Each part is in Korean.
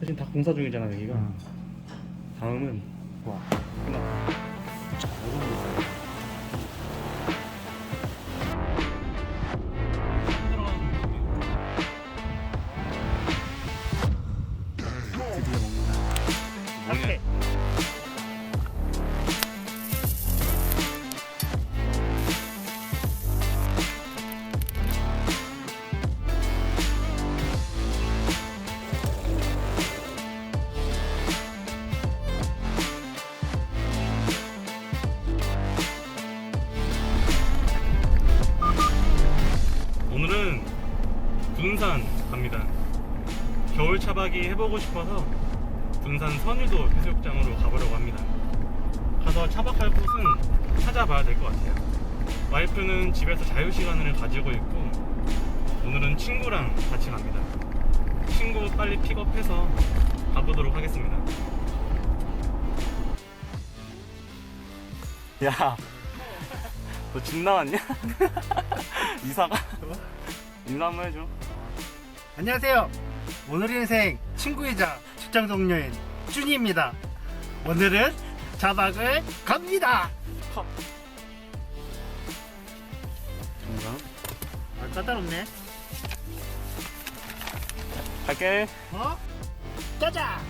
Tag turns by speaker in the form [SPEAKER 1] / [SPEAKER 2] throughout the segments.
[SPEAKER 1] 지금 다 공사 중이잖아 여기가. 다음은
[SPEAKER 2] 와.
[SPEAKER 1] 끝났다.
[SPEAKER 2] 자, 요런 거 있어요.
[SPEAKER 1] 차박이 해보고 싶어서 군산 선유도 해수욕장으로 가보려고 합니다. 가서 차박할 곳은 찾아봐야 될 것 같아요. 와이프는 집에서 자유 시간을 가지고 있고 오늘은 친구랑 같이 갑니다. 친구 빨리 픽업해서 가보도록 하겠습니다. 야, 너 집 나왔냐? 이사가? 인사 한번 해줘.
[SPEAKER 2] 안녕하세요. 오늘 인생 친구이자 직장 동료인 준이입니다. 오늘은 자박을 갑니다.
[SPEAKER 1] 정상.
[SPEAKER 2] 아, 까다롭네.
[SPEAKER 1] 갈게.
[SPEAKER 2] 어? 짜자.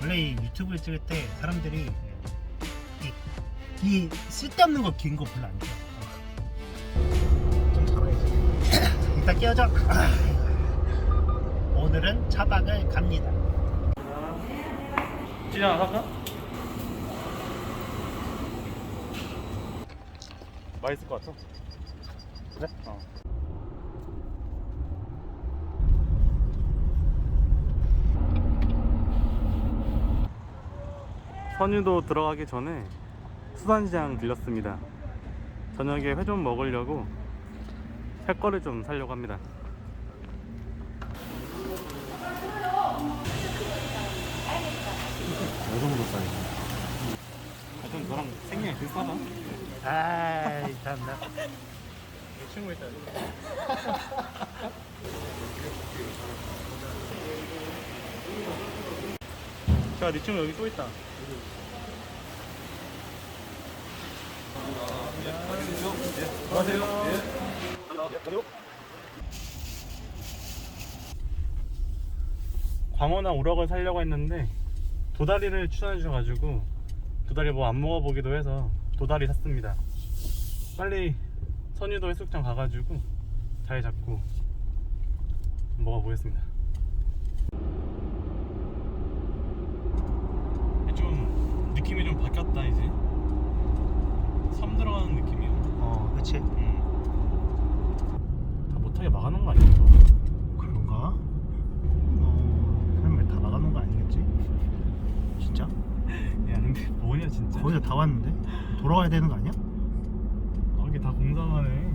[SPEAKER 2] 원래 이 유튜브를 찍을 때 사람들이 이, 이 쓸데없는 거 긴 거 별로 안 좋아. 좀 잘해야지. 일단 끼워줘. 오늘은 차박을 갑니다.
[SPEAKER 1] 하나 살까? 맛있을 것 같아. 그래? 어. 선유도 들어가기 전에 수산시장 들렸습니다. 저녁에 회 좀 먹으려고 살 거를 좀 사려고 합니다. 이 정도 사이즈. 하여튼 너랑 생명이 비슷하다.
[SPEAKER 2] 아이 참나.
[SPEAKER 1] 친구 있다. 자, 네 친구 여기 또 있다. 안녕하세요. 광어나 우럭을 살려고 했는데 도다리를 추천해 주셔가지고 도다리 뭐 안 먹어보기도 해서 도다리 샀습니다. 빨리 선유도 해수욕장 가가지고 자리 잡고 먹어보겠습니다. 좀 느낌이 좀 바뀌었다 이제. 섬 들어가는 느낌이야.
[SPEAKER 2] 어, 그렇지.
[SPEAKER 1] 다 못하게 막아놓은 거 아니야? 이거?
[SPEAKER 2] 그런가? 어, 설마 다 나가는 거 아니겠지? 진짜?
[SPEAKER 1] 야 근데
[SPEAKER 2] 거의 다 왔는데? 돌아가야 되는 거 아니야?
[SPEAKER 1] 아, 여기 다 공사하네.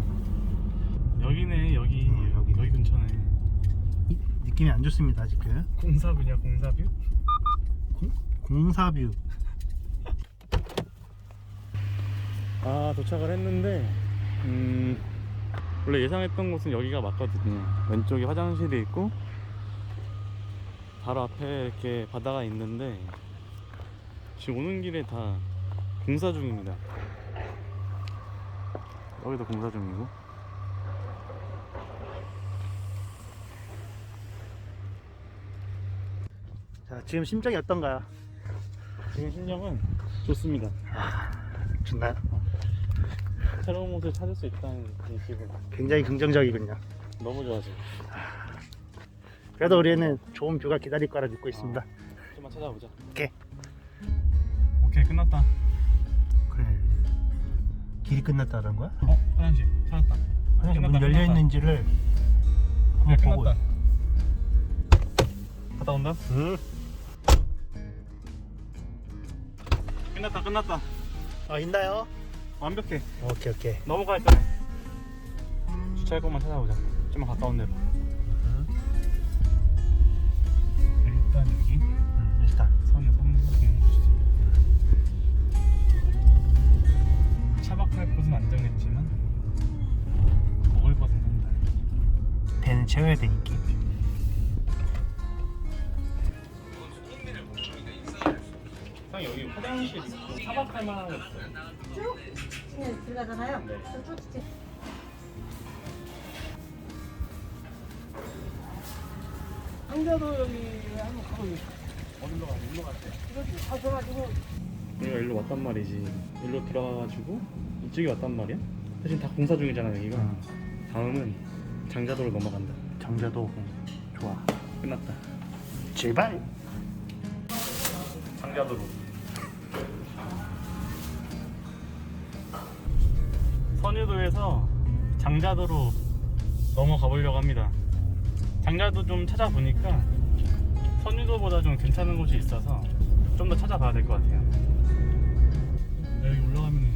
[SPEAKER 1] 여기네 여기
[SPEAKER 2] 어, 여기.
[SPEAKER 1] 여기 근처네.
[SPEAKER 2] 이- 느낌이 안 좋습니다 아직은.
[SPEAKER 1] 공사뷰냐 공사뷰?
[SPEAKER 2] 공, 공사뷰.
[SPEAKER 1] 아 도착을 했는데 음 원래 예상했던 곳은 여기가 맞거든요 왼쪽에 화장실이 있고 바로 앞에 이렇게 바다가 있는데 지금 오는 길에 다 공사 중입니다 여기도 공사 중이고
[SPEAKER 2] 자, 지금 심정이 어떤가요?
[SPEAKER 1] 지금 심정은 좋습니다
[SPEAKER 2] 좋나요?
[SPEAKER 1] 새로운 곳을 찾을 수 있다는 이 기분
[SPEAKER 2] 굉장히 긍정적이군요.
[SPEAKER 1] 너무 좋아져
[SPEAKER 2] 그래도 우리는 좋은 뷰가 기다릴 거라 믿고 있습니다.
[SPEAKER 1] 좀만 찾아보자
[SPEAKER 2] 오케이.
[SPEAKER 1] 오케이 끝났다.
[SPEAKER 2] 길이 끝났다는 거야?
[SPEAKER 1] 어 화장실 찾았다
[SPEAKER 2] 화장실 문
[SPEAKER 1] 끝났다,
[SPEAKER 2] 열려
[SPEAKER 1] 끝났다.
[SPEAKER 2] 있는지를
[SPEAKER 1] 야
[SPEAKER 2] 한번 보고.
[SPEAKER 1] 끝났다 갔다 온다
[SPEAKER 2] 응.
[SPEAKER 1] 끝났다 끝났다
[SPEAKER 2] 어, 있나요?
[SPEAKER 1] 완벽해
[SPEAKER 2] 오케이, 오케이.
[SPEAKER 1] 넘어갈 거야 주차할 곳만 찾아보자 좀만 가까운 데로
[SPEAKER 2] 채워야 되니까.
[SPEAKER 1] 여기 화장실 있고 사박할 만한 거 있어요.
[SPEAKER 3] 네, 쭉 들어가잖아요.
[SPEAKER 1] 저쪽 네.
[SPEAKER 3] 이제
[SPEAKER 2] 상자도 여기 한번 가고 어디로 가 어디로 갔대? 이거 쭉 가셔가지고.
[SPEAKER 1] 우리가 일로 왔단 말이지. 일로 들어가가지고 이쪽에 왔단 말이야? 사실 다 공사 중이잖아 여기가. 다음은 장자도로 넘어간다.
[SPEAKER 2] 장자도 좋아.
[SPEAKER 1] 끝났다.
[SPEAKER 2] 제발.
[SPEAKER 1] 장자도로. 선유도에서 장자도로 넘어가 보려고 합니다. 장자도 좀 찾아보니까 선유도보다 좀 괜찮은 곳이 있어서 좀 더 찾아봐야 될 것 같아요. 여기 올라가면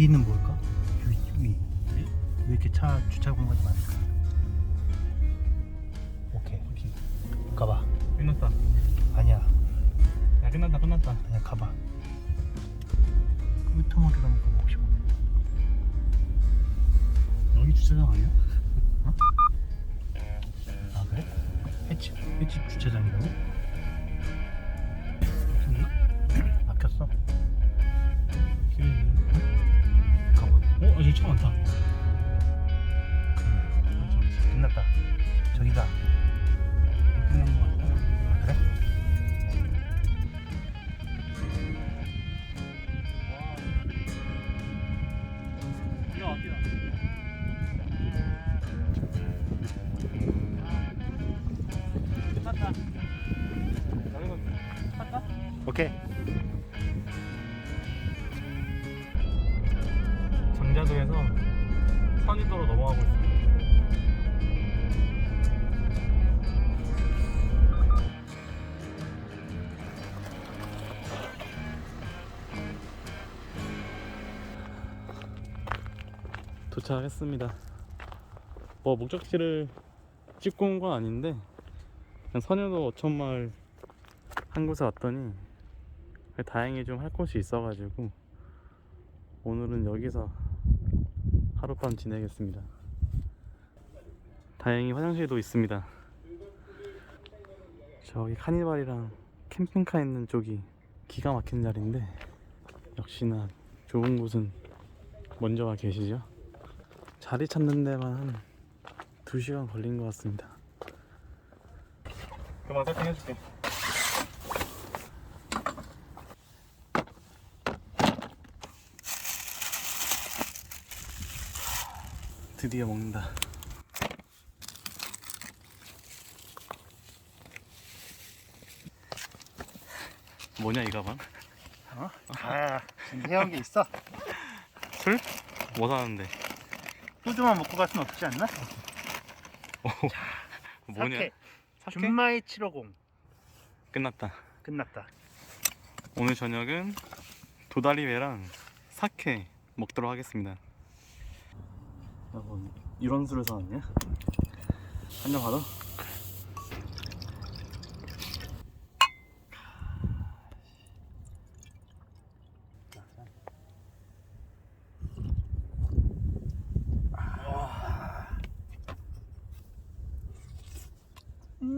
[SPEAKER 2] 위는 뭘까? 위, 위.
[SPEAKER 1] 위?
[SPEAKER 2] 왜 이렇게 차 주차 공간이 많을까? 오케이.
[SPEAKER 1] 오케이.
[SPEAKER 2] 가봐.
[SPEAKER 1] 끝났다.
[SPEAKER 2] 아니야.
[SPEAKER 1] 야 끝났다 끝났다.
[SPEAKER 2] 아니야 가봐. 끄트머리로 한번 가보고 싶어.
[SPEAKER 1] 여기 주차장 아니야?
[SPEAKER 2] 아 그래? 해치 해치 주차장이라고? 어?
[SPEAKER 1] 아, 도착했습니다. 뭐 목적지를 찍고 온 건 아닌데 그냥 선유도 어촌마을 한 곳에 왔더니 다행히 좀 할 곳이 있어가지고 오늘은 여기서 하룻밤 지내겠습니다. 다행히 화장실도 있습니다. 저기 카니발이랑 캠핑카 있는 쪽이 기가 막힌 자리인데 역시나 좋은 곳은 먼저 와 계시죠? 자리 찾는 데만 한 2시간 걸린 것 같습니다. 그만 세팅 해줄게. 드디어 먹는다. 뭐냐 이 가방?
[SPEAKER 2] 어? 아 준비해온 게 있어.
[SPEAKER 1] 술? 뭐 사는데?
[SPEAKER 2] 소주만 먹고 갈 순 없지 않나?
[SPEAKER 1] 뭐냐?
[SPEAKER 2] 사케.
[SPEAKER 1] 사케?
[SPEAKER 2] 준마이 750
[SPEAKER 1] 끝났다.
[SPEAKER 2] 끝났다.
[SPEAKER 1] 오늘 저녁은 도다리회랑 사케 먹도록 하겠습니다. 여보, 이런 술을 사왔냐? 한잔 받아?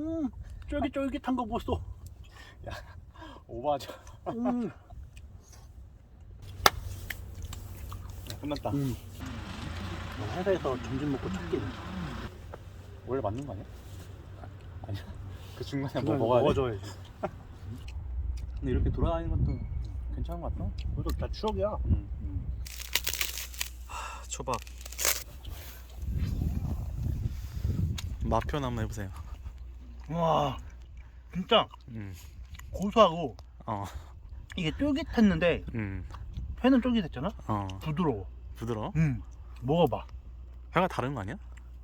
[SPEAKER 2] 음 쫄깃쫄깃한 거 보소.
[SPEAKER 1] 오버하자.
[SPEAKER 2] 음.
[SPEAKER 1] 끝났다.
[SPEAKER 2] 음. 뭐 회사에서 점심 먹고 첫 끼.
[SPEAKER 1] 원래 맞는 거 아니야? 아니야. 그 중간에
[SPEAKER 2] 중간에
[SPEAKER 1] 뭐 먹어야 돼.
[SPEAKER 2] 먹어줘야지.
[SPEAKER 1] 근데 이렇게 돌아다니는 것도 괜찮은 것 같다.
[SPEAKER 2] 그래도 다 추억이야.
[SPEAKER 1] 응. 초밥. 맛 표현 한번 해보세요.
[SPEAKER 2] 와 진짜
[SPEAKER 1] 음.
[SPEAKER 2] 고소하고
[SPEAKER 1] 어.
[SPEAKER 2] 이게 쫄깃했는데
[SPEAKER 1] 음.
[SPEAKER 2] 회는 쫄깃했잖아.
[SPEAKER 1] 어.
[SPEAKER 2] 부드러워.
[SPEAKER 1] 부드러워?
[SPEAKER 2] 음 먹어봐.
[SPEAKER 1] 회가 다른 거 아니야?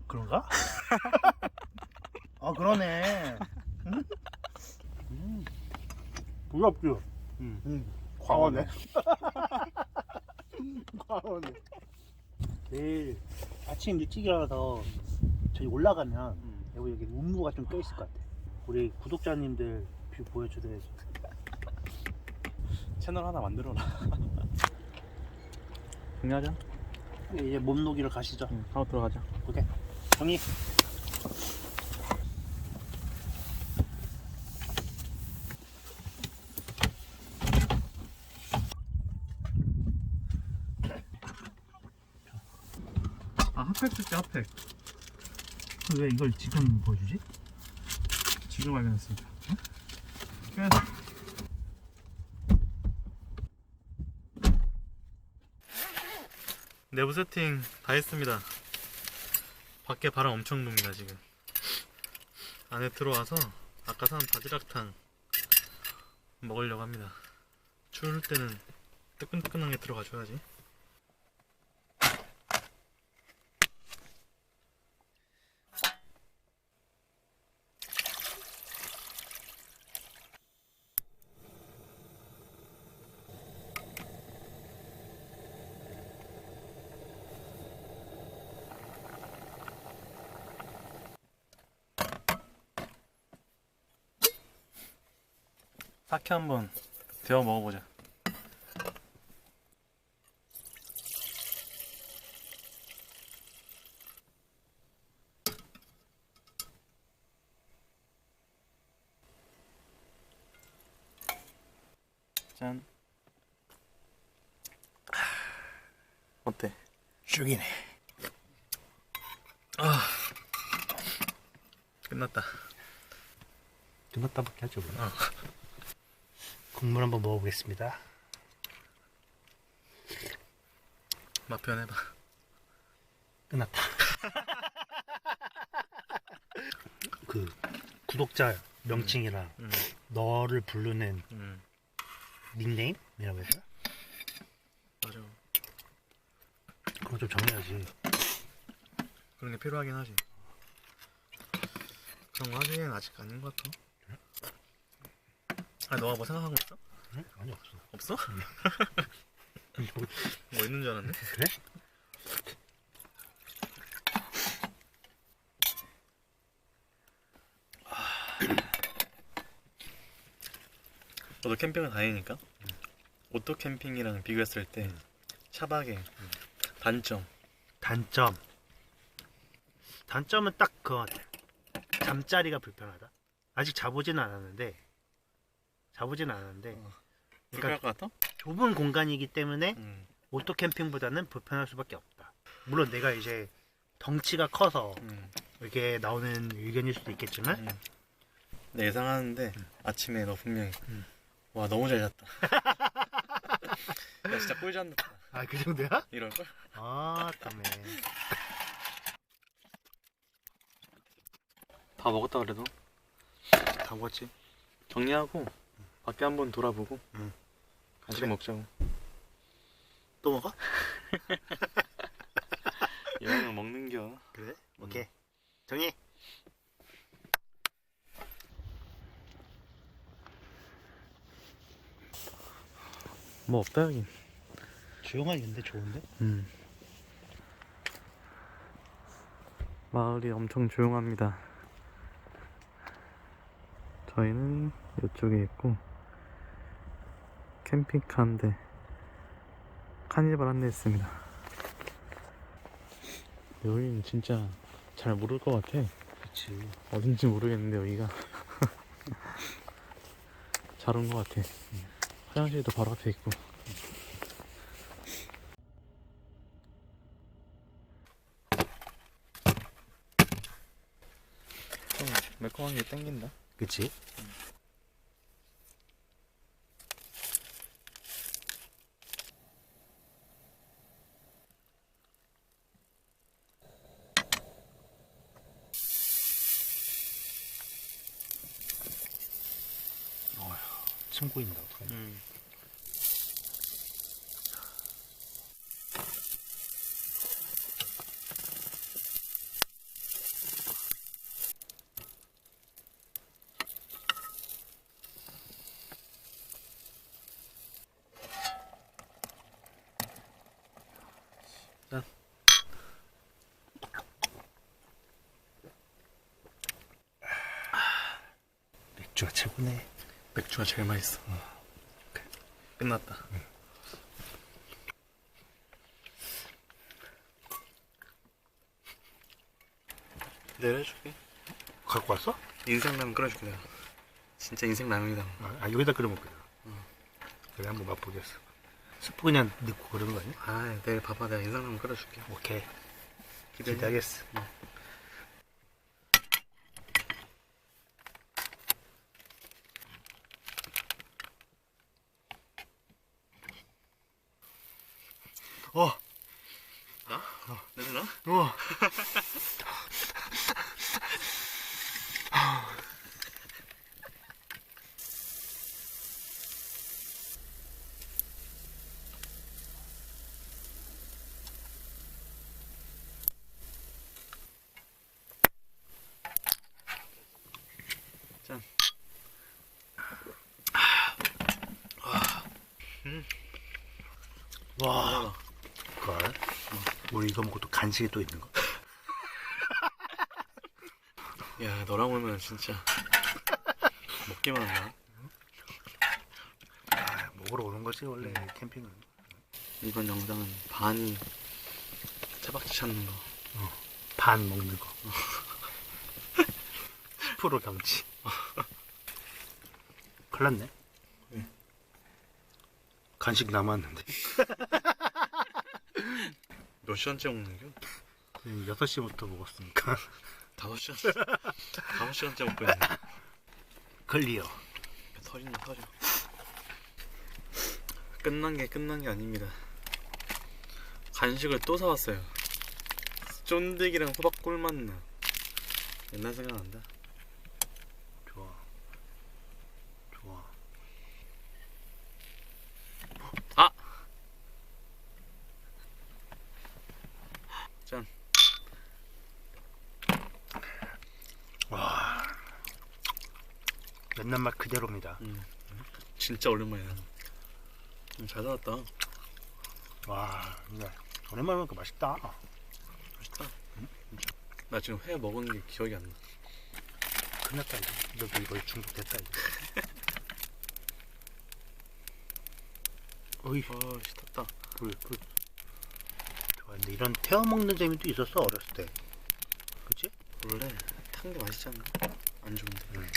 [SPEAKER 2] 그런가? 아 그러네. 음. 음. 부럽지.
[SPEAKER 1] 음.
[SPEAKER 2] 음.
[SPEAKER 1] 광어네.
[SPEAKER 2] 광어네. 내일 아침 일찍 일어나서 저기 올라가면
[SPEAKER 1] 음.
[SPEAKER 2] 여기 여기 운무가 좀 껴있을 것 같아. 우리 구독자님들 뷰 보여주려고.
[SPEAKER 1] 채널 하나 만들어라. 정리하자.
[SPEAKER 2] 이제 몸 녹이러 가시죠.
[SPEAKER 1] 응, 하고 들어가자.
[SPEAKER 2] 오케이. 정리.
[SPEAKER 1] 아 핫팩 줄게 핫팩.
[SPEAKER 2] 왜 이걸 지금 보여주지?
[SPEAKER 1] 지금 발견했습니다. 끝. 내부 세팅 다 했습니다. 밖에 바람 엄청 붑니다 지금. 안에 들어와서 아까 산 바지락탕 먹으려고 합니다. 추울 때는 뜨끈뜨끈하게 들어가줘야지. 사케 한번 데워 먹어보자. 짠. 어때?
[SPEAKER 2] 죽이네.
[SPEAKER 1] 끝났다.
[SPEAKER 2] 끝났다밖에 하죠. 뭐.
[SPEAKER 1] 어.
[SPEAKER 2] 국물 한번 먹어보겠습니다.
[SPEAKER 1] 맛 표현해봐.
[SPEAKER 2] 끝났다. 그 구독자 명칭이랑
[SPEAKER 1] 음,
[SPEAKER 2] 너를 부르는
[SPEAKER 1] 음,
[SPEAKER 2] 닉네임이라고 해야 되나?
[SPEAKER 1] 맞아.
[SPEAKER 2] 그거 좀 정해야지.
[SPEAKER 1] 그런 게 필요하긴 하지. 그런 거 하기엔 아직 아닌 것 같아. 아, 너가 뭐 생각한 거 있어?
[SPEAKER 2] 응? 아니 없어.
[SPEAKER 1] 없어?
[SPEAKER 2] 뭐,
[SPEAKER 1] 뭐 있는 줄 알았네.
[SPEAKER 2] 그래?
[SPEAKER 1] 너도 캠핑을 다니니까 오토 캠핑이랑 비교했을 때 차박의 단점.
[SPEAKER 2] 단점. 단점은 딱 그거 같아. 잠자리가 불편하다. 아직 자보지는 않았는데 자보지는 않았는데
[SPEAKER 1] 불편할 것 같아?
[SPEAKER 2] 좁은 공간이기 때문에
[SPEAKER 1] 음,
[SPEAKER 2] 오토 캠핑보다는 불편할 수밖에 없다. 물론 내가 이제 덩치가 커서
[SPEAKER 1] 음,
[SPEAKER 2] 이렇게 나오는 의견일 수도 있겠지만
[SPEAKER 1] 음. 내 예상하는데 아침에 너 분명히
[SPEAKER 2] 음.
[SPEAKER 1] 와 너무 잘 잤다. 야 진짜 꿀잠 잤다.
[SPEAKER 2] 아 그 정도야?
[SPEAKER 1] 이럴 걸?
[SPEAKER 2] 아 땀에
[SPEAKER 1] 다 먹었다 그래도
[SPEAKER 2] 다 먹었지?
[SPEAKER 1] 정리하고 밖에 한번 돌아보고
[SPEAKER 2] 응.
[SPEAKER 1] 간식
[SPEAKER 2] 그래.
[SPEAKER 1] 먹자고.
[SPEAKER 2] 또 먹어?
[SPEAKER 1] 여행을 먹는겨.
[SPEAKER 2] 그래? 오케이 정리
[SPEAKER 1] 뭐 없다 여긴.
[SPEAKER 2] 조용하니 근데 좋은데?
[SPEAKER 1] 음. 마을이 엄청 조용합니다. 저희는 이쪽에 있고 캠핑카 한대 카니발 있습니다. 여기는 진짜 잘 모를 것 같아.
[SPEAKER 2] 그치
[SPEAKER 1] 어딘지 모르겠는데 여기가 잘 온 것 같아. 화장실도 바로 앞에 있고. 좀 매콤한 게 땡긴다.
[SPEAKER 2] 그치? 어 어떡하냐
[SPEAKER 1] 음.
[SPEAKER 2] 맥주가 최고네
[SPEAKER 1] 맥주가 제일 맛있어. 끝났다. 내려줄게.
[SPEAKER 2] 갖고 왔어?
[SPEAKER 1] 인생라면 끓여줄게 내가. 진짜 인생 라면이다.
[SPEAKER 2] 아, 아, 여기다 끓여 먹거든. 그래 한번 맛보겠어. 스프 그냥 넣고 그러는 거 아니야?
[SPEAKER 1] 아 내일 봐봐 내가 인생라면 끓여줄게.
[SPEAKER 2] 오케이. 기대하겠어. 어,
[SPEAKER 1] 나? 냄새 나?
[SPEAKER 2] 어.
[SPEAKER 1] 짠.
[SPEAKER 2] 와, 그걸. 우리 이거 먹고 또 간식이 또 있는 거.
[SPEAKER 1] 야 너랑 오면 진짜 먹기만 한다.
[SPEAKER 2] 아, 먹으러 오는 거지 원래 캠핑은.
[SPEAKER 1] 이번 영상은 반이 차박지 찾는 거.
[SPEAKER 2] 반 먹는 거. 10% 경치. 큰일 났네.
[SPEAKER 1] 왜?
[SPEAKER 2] 간식 남았는데.
[SPEAKER 1] 몇 시간째 먹는 겨?
[SPEAKER 2] 6시부터 먹었으니까.
[SPEAKER 1] 다섯 시간 다섯 시간째 먹고 있네.
[SPEAKER 2] 클리어.
[SPEAKER 1] 터지네 터져. 끝난 게 끝난 게 아닙니다. 간식을 또 사왔어요. 쫀득이랑 호박 꿀 맛 나. 옛날 생각난다.
[SPEAKER 2] 좋아. 좋아.
[SPEAKER 1] 아! 짠.
[SPEAKER 2] 와. 옛날 맛 그대로입니다.
[SPEAKER 1] 음. 진짜 오랜만이야. 음, 잘 살았다.
[SPEAKER 2] 와, 근데 오랜만에 먹으니까 맛있다.
[SPEAKER 1] 맛있다. 나 지금 회 먹은 게 기억이 안 나.
[SPEAKER 2] 큰일 났다, 이거. 너도 이거 중독됐다, 이거. 어이,
[SPEAKER 1] 아, 씨, 탔다.
[SPEAKER 2] 꿀, 꿀. 좋아, 근데 이런 태워 먹는 재미도 있었어, 어렸을 때. 그치?
[SPEAKER 1] 원래 탄 게 맛있지 않나? 안 좋은데.
[SPEAKER 2] 근데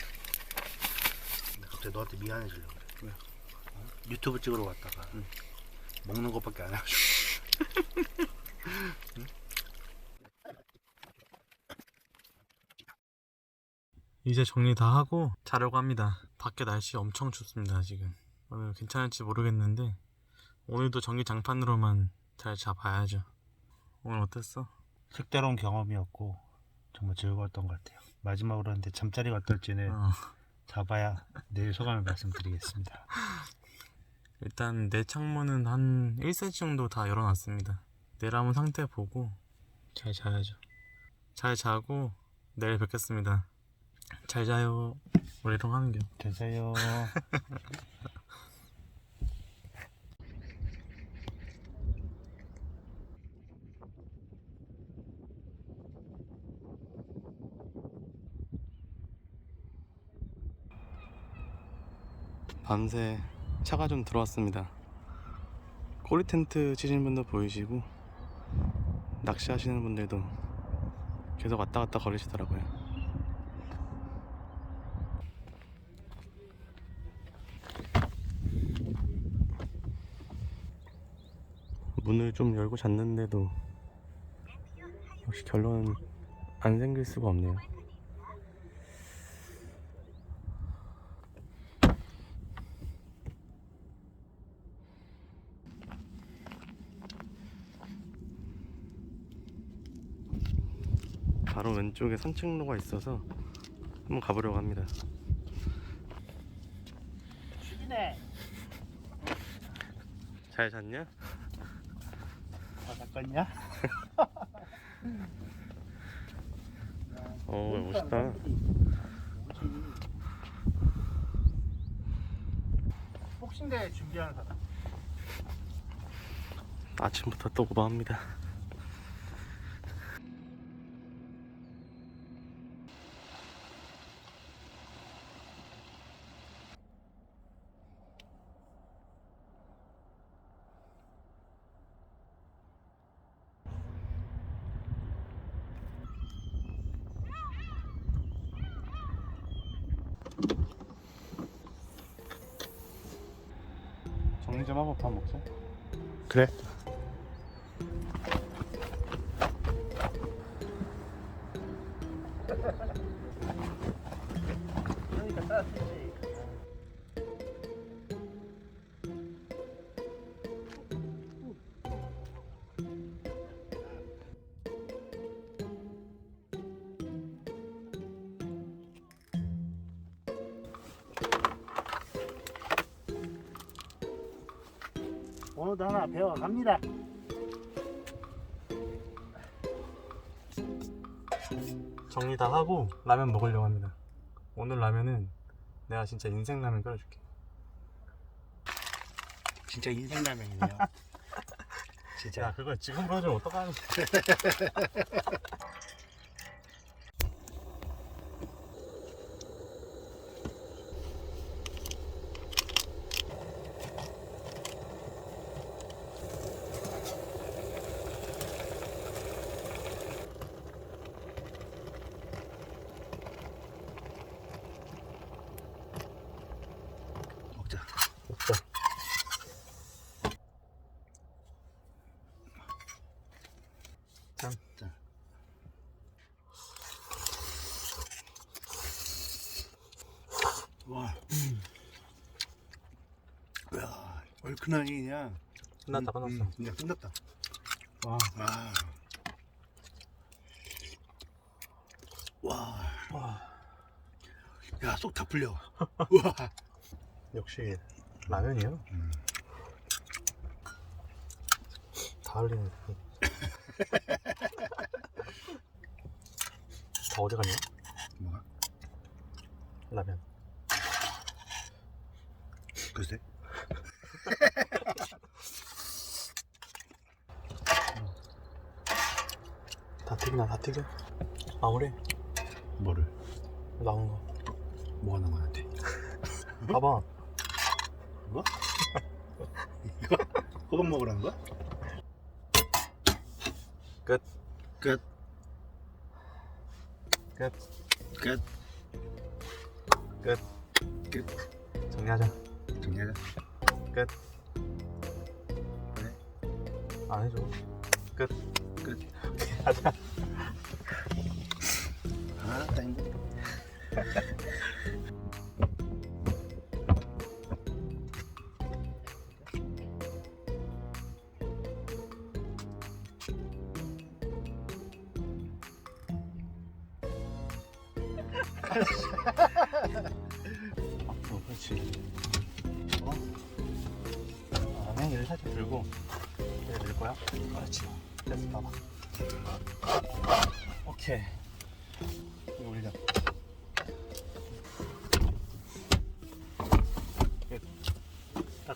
[SPEAKER 2] 갑자기 너한테 미안해지려고 그래.
[SPEAKER 1] 왜?
[SPEAKER 2] 어? 유튜브 찍으러 갔다가
[SPEAKER 1] 응.
[SPEAKER 2] 먹는 것밖에 안 해가지고.
[SPEAKER 1] 이제 정리 다 하고 자려고 합니다. 밖에 날씨 엄청 춥습니다, 지금. 오늘 괜찮을지 모르겠는데, 오늘도 전기 장판으로만 잘 잡아야죠. 오늘 어땠어?
[SPEAKER 2] 색다른 경험이었고 정말 즐거웠던 것 같아요. 마지막으로 하는데 잠자리가 어떨지는
[SPEAKER 1] 어,
[SPEAKER 2] 잡아야 내일 소감을 말씀드리겠습니다.
[SPEAKER 1] 일단 내 창문은 한 1cm 정도 다 열어놨습니다. 내일 한번 상태 보고 잘 자야죠. 잘 자고 내일 뵙겠습니다. 잘 자요. 우리랑 하는 겨.
[SPEAKER 2] 되세요.
[SPEAKER 1] 밤새 차가 좀 들어왔습니다. 꼬리 텐트 치시는 분도 보이시고 낚시하시는 분들도 계속 왔다 갔다 거리시더라고요. 문을 좀 열고 잤는데도 역시 결론은 안 생길 수가 없네요. 바로 왼쪽에 산책로가 있어서 한번 가보려고 합니다.
[SPEAKER 2] 쉬기네.
[SPEAKER 1] 잘 잤냐?
[SPEAKER 2] 다 닦았냐?
[SPEAKER 1] 어, 멋있다.
[SPEAKER 2] 복싱대 준비하는 사람.
[SPEAKER 1] 아침부터 또 오버합니다. 정리 좀 하고 밥 먹자.
[SPEAKER 2] 그래. 오늘도 하나 배워갑니다.
[SPEAKER 1] 정리 다 하고 라면 먹으려고 합니다. 오늘 라면은 내가 진짜 인생 라면 끓여줄게.
[SPEAKER 2] 진짜 인생 라면이네요. 진짜.
[SPEAKER 1] 야 그걸 지금 보여주면 어떡하니?
[SPEAKER 2] 야, 얼큰하니 그냥.
[SPEAKER 1] 끝났다
[SPEAKER 2] 음,
[SPEAKER 1] 끝났어.
[SPEAKER 2] 음, 그냥 끝났다.
[SPEAKER 1] 와.
[SPEAKER 2] 와. 와.
[SPEAKER 1] 와.
[SPEAKER 2] 야, 속다 풀려. 우와.
[SPEAKER 1] 역시 라면이요.
[SPEAKER 2] 음.
[SPEAKER 1] 다 흘리네. 다 어디 갔냐?
[SPEAKER 2] 뭐가?
[SPEAKER 1] 라면.
[SPEAKER 2] 글쎄.
[SPEAKER 1] 다 튀겨. 마무리.
[SPEAKER 2] 뭐를?
[SPEAKER 1] 나온 거.
[SPEAKER 2] 뭐가 남았는데?
[SPEAKER 1] 봐봐.
[SPEAKER 2] 이거? 이거? 그거 먹으라는 거야?
[SPEAKER 1] 끝.
[SPEAKER 2] 끝.
[SPEAKER 1] 끝.
[SPEAKER 2] 끝.
[SPEAKER 1] 끝.
[SPEAKER 2] 끝.
[SPEAKER 1] 정리하자.
[SPEAKER 2] 정리하자.
[SPEAKER 1] 끝.
[SPEAKER 2] 그래.
[SPEAKER 1] 안 해줘. 끝.
[SPEAKER 2] 끝.
[SPEAKER 1] 하자.
[SPEAKER 2] 아, 땡.
[SPEAKER 1] 어,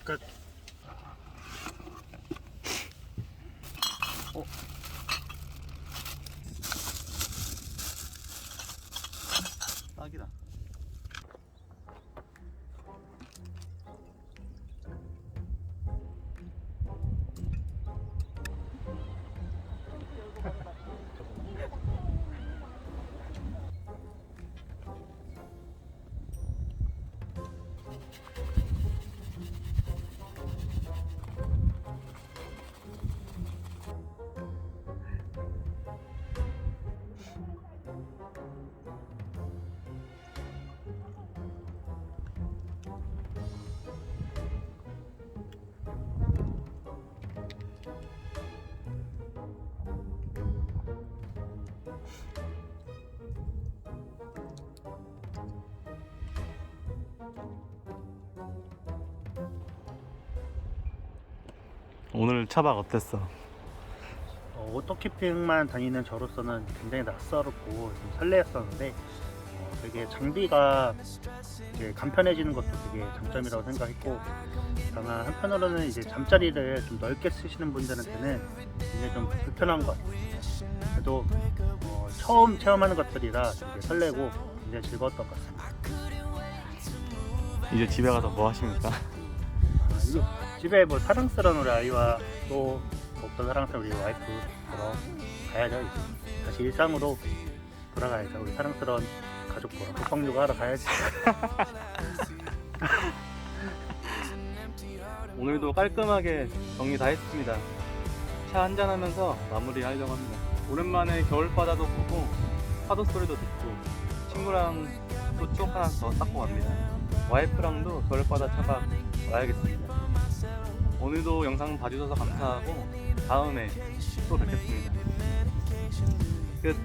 [SPEAKER 2] 아
[SPEAKER 1] 오늘 차박 어땠어?
[SPEAKER 2] 어, 오토키핑만 다니는 저로서는 굉장히 낯설었고 좀 설레었었는데 어, 되게 장비가 이제 간편해지는 것도 되게 장점이라고 생각했고 다만 한편으로는 이제 잠자리를 좀 넓게 쓰시는 분들한테는 굉장히 좀 불편한 것 같아요. 그래도 어, 처음 체험하는 것들이라 되게 설레고 굉장히 즐거웠던 것 같습니다.
[SPEAKER 1] 이제 집에 가서 뭐 하십니까?
[SPEAKER 2] 아, 이거 집에 뭐 사랑스러운 우리 아이와 또 더욱더 사랑스러운 우리 와이프 보러 가야죠. 이제. 다시 일상으로 돌아가야죠. 우리 사랑스러운 가족 보러 독방육아 하러 가야지.
[SPEAKER 1] 오늘도 깔끔하게 정리 다 했습니다. 차 한잔 하면서 마무리 하려고 합니다. 오랜만에 겨울바다도 보고 파도 소리도 듣고 친구랑 또 추억 하나 더 쌓고 갑니다. 와이프랑도 겨울바다 차박 와야겠습니다. 오늘도 영상 봐주셔서 감사하고 다음에 또 뵙겠습니다. 끝.